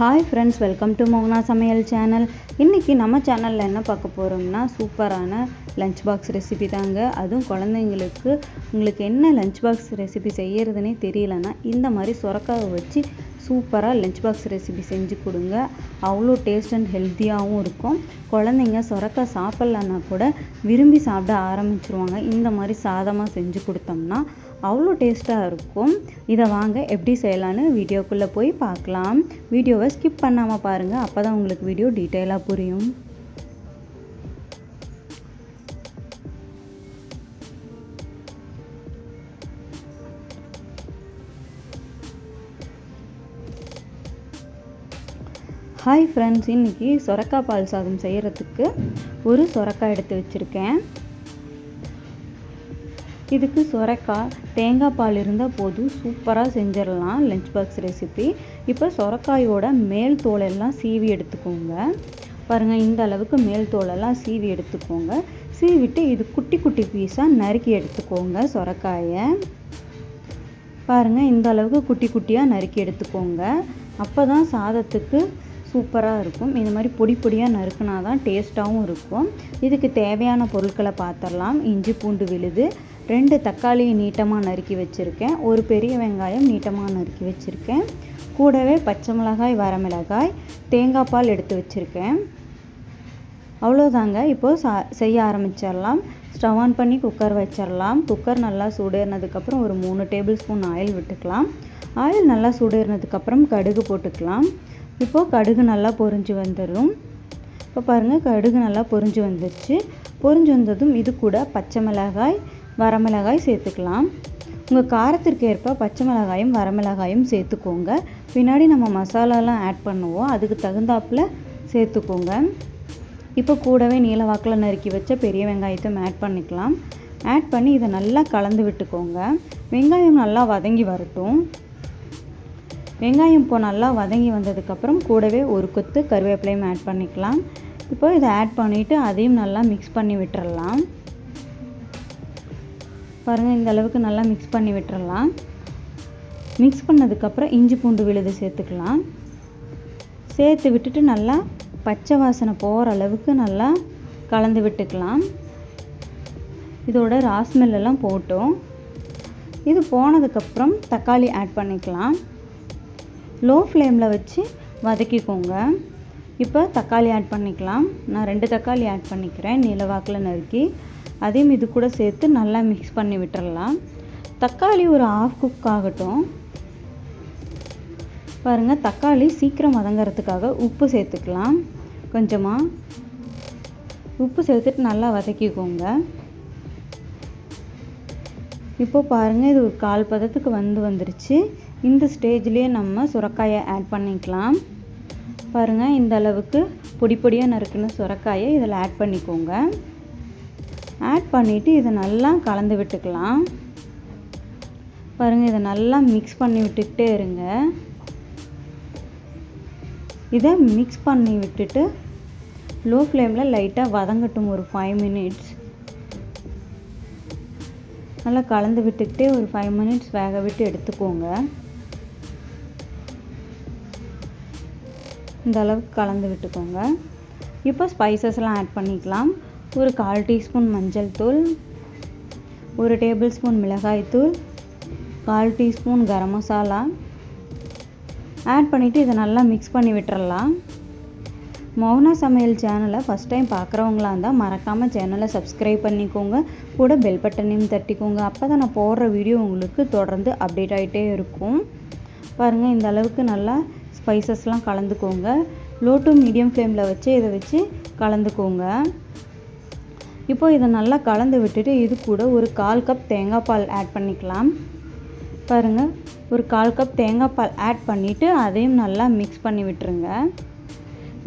Hi friends welcome to மோகனா சமையல் channel இன்றைக்கி நம்ம சேனலில் என்ன பார்க்க போகிறோம்னா சூப்பரான லஞ்ச் பாக்ஸ் ரெசிபி தாங்க. அதுவும் குழந்தைங்களுக்கு உங்களுக்கு என்ன லஞ்ச் பாக்ஸ் ரெசிபி செய்யறதுனே தெரியலனா இந்த மாதிரி சுரக்காவை வச்சு சூப்பராக லஞ்ச் பாக்ஸ் ரெசிபி செஞ்சு கொடுங்க. அவ்வளோ டேஸ்ட் அண்ட் ஹெல்த்தியாகவும் இருக்கும். குழந்தைங்க சுரக்கா சாப்பிட்லன்னா கூட விரும்பி சாப்பிட ஆரம்பிச்சிருவாங்க. இந்த மாதிரி சாதமாக செஞ்சு கொடுத்தோம்னா அவ்வளோ டேஸ்ட்டாக இருக்கும். இதை வாங்க எப்படி செய்யலான்னு வீடியோக்குள்ளே போய் பார்க்கலாம். வீடியோவை ஸ்கிப் பண்ணாமல் பாருங்கள் அப்போ தான் உங்களுக்கு வீடியோ டீட்டெயிலாக புரியும். ஹாய் ஃப்ரெண்ட்ஸ் இன்றைக்கி சொரக்காய் பால் சாதம் செய்கிறதுக்கு ஒரு சொரக்காய் எடுத்து வச்சுருக்கேன். இதுக்கு சொரக்காய் தேங்காய் பால் இருந்தால் போதும். சூப்பராக செஞ்சிடலாம் லஞ்ச் பாக்ஸ் ரெசிபி இப்போ சுரக்காயோட மேல் தோலெல்லாம் சீவி எடுத்துக்கோங்க. பாருங்கள் இந்த அளவுக்கு மேல் தோலெல்லாம் சீவி எடுத்துக்கோங்க. சீவிட்டு இது குட்டி குட்டி பீஸாக நறுக்கி எடுத்துக்கோங்க சுரக்காயை. பாருங்கள் இந்த அளவுக்கு குட்டி குட்டியாக நறுக்கி எடுத்துக்கோங்க. அப்போ தான் சாதத்துக்கு சூப்பராக இருக்கும். இந்த மாதிரி பொடி பொடியாக நறுக்குனா தான் டேஸ்ட்டாகவும் இருக்கும். இதுக்கு தேவையான பொருட்களை பார்த்துடலாம் இஞ்சி பூண்டு விழுது. ரெண்டு தக்காளியை நீட்டமாக நறுக்கி வச்சுருக்கேன். ஒரு பெரிய வெங்காயம் நீட்டமாக நறுக்கி வச்சுருக்கேன். கூடவே பச்சை மிளகாய் வரமிளகாய் தேங்காய் பால் எடுத்து வச்சுருக்கேன். அவ்வளோதாங்க இப்போது சா செய்ய ஆரம்பிச்சிடலாம். ஸ்டவ் ஆன் பண்ணி குக்கர் வச்சிடலாம். குக்கர் நல்லா சூடேறினதுக்கப்புறம் ஒரு மூணு டேபிள் ஸ்பூன் ஆயில் விட்டுக்கலாம். ஆயில் நல்லா சூடேறினதுக்கப்புறம் கடுகு போட்டுக்கலாம். இப்போது கடுகு நல்லா பொரிஞ்சு வந்துடும் இப்போ பாருங்கள் கடுகு நல்லா பொரிஞ்சு வந்துடுச்சு பொரிஞ்சு வந்ததும் இது கூட பச்சை மிளகாய் வரமிளகாய் சேர்த்துக்கலாம். உங்கள் காரத்திற்கு ஏற்ப பச்சை மிளகாயும் வரமிளகாயும் சேர்த்துக்கோங்க. பின்னாடி நம்ம மசாலாலாம் ஆட் பண்ணுவோம். அதுக்கு தகுந்தாப்பில் சேர்த்துக்கோங்க. இப்போ கூடவே நீலவாக்கில் நறுக்கி வச்ச பெரிய வெங்காயத்தையும் ஆட் பண்ணிக்கலாம். ஆட் பண்ணி இதை நல்லா கலந்து விட்டுக்கோங்க. வெங்காயம் நல்லா வதங்கி வரட்டும். வெங்காயம் இப்போ நல்லா வதங்கி வந்ததுக்கப்புறம் கூடவே ஒரு கொத்து கருவேப்பிலையும் ஆட் பண்ணிக்கலாம். இப்போ இதை ஆட் பண்ணிவிட்டு அதையும் நல்லா மிக்ஸ் பண்ணி விட்டுறலாம். பாருங்கள் இந்த அளவுக்கு நல்லா மிக்ஸ் பண்ணி விட்டுறலாம். மிக்ஸ் பண்ணதுக்கப்புறம் இஞ்சி பூண்டு விழுது சேர்த்துக்கலாம். சேர்த்து விட்டுட்டு நல்லா பச்சை வாசனை போகிற அளவுக்கு நல்லா கலந்து விட்டுக்கலாம். இதோட ராஸ்மெல்லாம் போட்டோம். இது போனதுக்கப்புறம் தக்காளி ஆட் பண்ணிக்கலாம். லோ ஃப்ளேமில் வச்சு வதக்கிக்கோங்க. இப்போ தக்காளி ஆட் பண்ணிக்கலாம். நான் ரெண்டு தக்காளி ஆட் பண்ணிக்கிறேன். நிலவாக்கில் நறுக்கி. அதையும் இது கூட சேர்த்து நல்லா மிக்ஸ் பண்ணி விட்டுறலாம். தக்காளி ஒரு ஆஃப் குக் ஆகட்டும். பாருங்கள் தக்காளி சீக்கிரம் வதங்கிறதுக்காக உப்பு சேர்த்துக்கலாம். கொஞ்சமாக உப்பு சேர்த்துட்டு நல்லா வதக்கிக்கோங்க. இப்போ பாருங்கள் இது ஒரு கால் பதத்துக்கு வந்து வந்துருச்சு. இந்த ஸ்டேஜ்லேயே நம்ம சுரக்காயை ஆட் பண்ணிக்கலாம். பாருங்கள் இந்த அளவுக்கு பொடி பொடியாக நறுக்குன சுரக்காயை இதில் ஆட் பண்ணிக்கோங்க. ஆட் பண்ணிவிட்டு இதை நல்லா கலந்து விட்டுக்கலாம். பாருங்கள் இதை நல்லா மிக்ஸ் பண்ணி விட்டுக்கிட்டே இருங்க. இதை மிக்ஸ் பண்ணி விட்டுட்டு லோ ஃப்ளேமில் லைட்டாக வதங்கட்டும் ஒரு ஃபைவ் மினிட்ஸ் நல்லா கலந்து விட்டுக்கிட்டே ஒரு ஃபைவ் மினிட்ஸ் வேக விட்டு எடுத்துக்கோங்க. இந்த அளவுக்கு கலந்து விட்டுக்கோங்க. இப்போ ஸ்பைசஸ்லாம் ஆட் பண்ணிக்கலாம். ஒரு கால் டீஸ்பூன் மஞ்சள் தூள் ஒரு டேபிள் ஸ்பூன் மிளகாய் தூள் கால் டீஸ்பூன் கரம் மசாலா. ஆட் பண்ணிவிட்டு இதை நல்லா மிக்ஸ் பண்ணி விட்டுறலாம். மௌனா சமையல் சேனலை ஃபஸ்ட் டைம் பார்க்குறவங்களா இருந்தால் மறக்காமல் சேனலை சப்ஸ்கிரைப் பண்ணிக்கோங்க. கூட பெல் பட்டனையும் தட்டிக்கோங்க. அப்போ தான் நான் போடுற வீடியோ உங்களுக்கு தொடர்ந்து அப்டேட் ஆகிட்டே இருக்கும். பாருங்கள் இந்த அளவுக்கு நல்லா ஸ்பைசஸ்லாம் கலந்துக்கோங்க. லோ டு மீடியம் ஃப்ளேமில் வச்சு இதை வச்சு கலந்துக்கோங்க. இப்போ இதை நல்லா கலந்து விட்டுட்டு இது கூட ஒரு கால் கப் தேங்காய் பால் ஆட் பண்ணிக்கலாம். பாருங்கள் ஒரு கால் கப் தேங்காய் பால் ஆட் பண்ணிவிட்டு அதையும் நல்லா மிக்ஸ் பண்ணி விட்டுருங்க.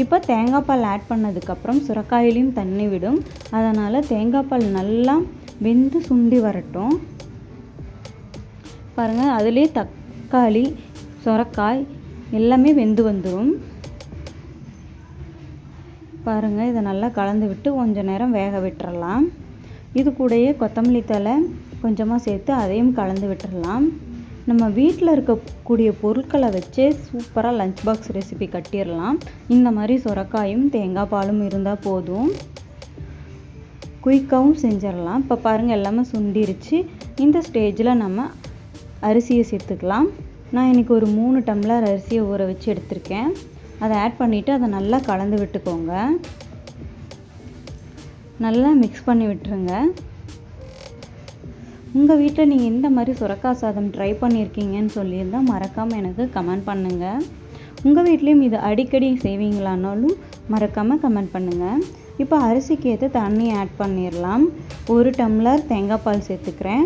இப்போ தேங்காய் பால் ஆட் பண்ணதுக்கப்புறம் சுரக்காயிலையும் தண்ணி விடும். அதனால் தேங்காய் பால் நல்லா வெந்து சுண்டி வரட்டும். பாருங்கள் அதுலேயே தக்காளி சுரக்காய் எல்லாமே வெந்து வந்துடும் பாருங்கள் இதை நல்லா கலந்து விட்டு கொஞ்சம் நேரம் வேக விட்டுறலாம். இது கூடயே கொத்தமல்லி தலை கொஞ்சமாக சேர்த்து அதையும் கலந்து விட்டுறலாம். நம்ம வீட்டில் இருக்கக்கூடிய பொருட்களை வச்சே சூப்பராக லஞ்ச் பாக்ஸ் ரெசிபி கட்டிடலாம் இந்த மாதிரி சுரக்காயும் தேங்காய் பாலும் இருந்தால் போதும். குயிக்காகவும் செஞ்சிடலாம் இப்போ பாருங்கள் எல்லாமே சுண்டிருச்சு. இந்த ஸ்டேஜில் நம்ம அரிசியை சேர்த்துக்கலாம். நான் இன்றைக்கி ஒரு மூணு டம்ளர் அரிசியை ஊற வச்சு எடுத்திருக்கேன். அதை ஆட் பண்ணிவிட்டு அதை நல்லா கலந்து விட்டுக்கோங்க. நல்லா மிக்ஸ் பண்ணி விட்டுருங்க. உங்கள் வீட்டில் நீங்கள் எந்த மாதிரி சுரக்கா சாதம் ட்ரை பண்ணியிருக்கீங்கன்னு சொல்லியிருந்தால் மறக்காமல் எனக்கு கமெண்ட் பண்ணுங்கள் உங்கள் வீட்லேயும் இது அடிக்கடி செய்வீங்களானாலும் மறக்காமல் கமெண்ட் பண்ணுங்கள் இப்போ அரிசிக்கு ஏற்ற தண்ணி ஆட் பண்ணிடலாம் ஒரு டம்ளர் தேங்காய் பால் சேர்த்துக்கிறேன்.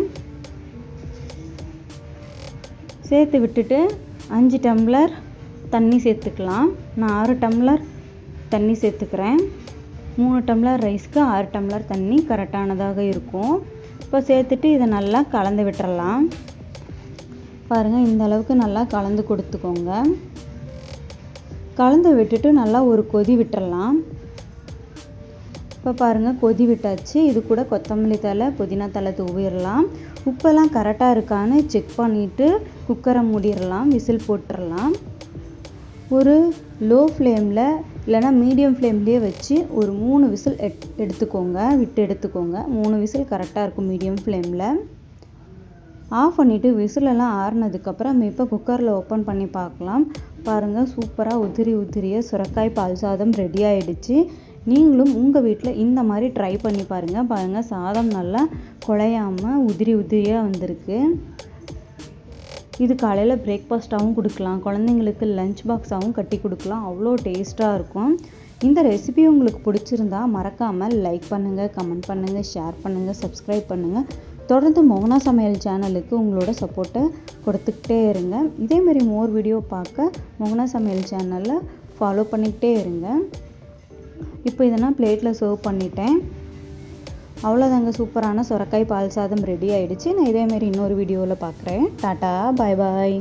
சேர்த்து விட்டுட்டு அஞ்சு டம்ளர் தண்ணி சேர்த்துக்கலாம். நான் ஆறு டம்ளர் தண்ணி சேர்த்துக்கிறேன். மூணு டம்ளர் ரைஸ்க்கு ஆறு டம்ளர் தண்ணி கரெக்டானதாக இருக்கும். இப்போ சேர்த்துட்டு இதை நல்லா கலந்து விட்டுறலாம். பாருங்கள் இந்த அளவுக்கு நல்லா கலந்து கொடுத்துக்கோங்க. கலந்து விட்டுட்டு நல்லா ஒரு கொதி விட்டுறலாம். இப்போ பாருங்கள் கொதி விட்டாச்சு. இது கூட கொத்தமல்லி தழை புதினா தழை தூவிடலாம். உப்பெல்லாம் கரெக்டாக இருக்கான்னு செக் பண்ணிவிட்டு குக்கரை மூடிடலாம் விசில் போட்டுடலாம். ஒரு லோ ஃப்ளேமில் இல்லைனா மீடியம் ஃப்ளேம்லேயே வச்சு ஒரு மூணு விசில் எட் எடுத்துக்கோங்க விட்டு எடுத்துக்கோங்க. மூணு விசில் கரெக்டாக இருக்கும் மீடியம் ஃப்ளேமில் ஆஃப் பண்ணிவிட்டு விசிலெல்லாம் ஆறுனதுக்கப்புறம் இப்போ குக்கரில் ஓப்பன் பண்ணி பார்க்கலாம். பாருங்கள் சூப்பராக உதிரி உதிரிய சுரக்காய் பால் சாதம் ரெடி ஆகிடுச்சு நீங்களும் உங்கள் வீட்டில் இந்த மாதிரி ட்ரை பண்ணி பாருங்கள் பாருங்கள் சாதம் நல்லா குழையாமல் உதிரி உதிரியாக வந்திருக்கு. இது காலையில் பிரேக்ஃபாஸ்ட்டாகவும் கொடுக்கலாம். குழந்தைங்களுக்கு லஞ்ச் பாக்ஸாகவும் கட்டி கொடுக்கலாம். அவ்வளோ டேஸ்ட்டாக இருக்கும். இந்த ரெசிபி உங்களுக்கு பிடிச்சிருந்தா மறக்காமல் லைக் பண்ணுங்கள் கமெண்ட் பண்ணுங்கள் ஷேர் பண்ணுங்கள் சப்ஸ்கிரைப் பண்ணுங்கள் தொடர்ந்து மோகனா சமையல் சேனலுக்கு உங்களோட சப்போர்ட்டை கொடுத்துக்கிட்டே இருங்க. இதேமாரி மோர் வீடியோ பார்க்க மோகனா சமையல் சேனலில் ஃபாலோ பண்ணிக்கிட்டே இருங்க. இப்போ இதை நான் பிளேட்டில் சர்வ் பண்ணிட்டேன். அவ்வளோதாங்க சூப்பரான சுரக்காய் பால் சாதம் ரெடி ஆகிடுச்சு நான் இதேமாரி இன்னொரு வீடியோவில் பார்க்குறேன் டாட்டா பாய் பாய்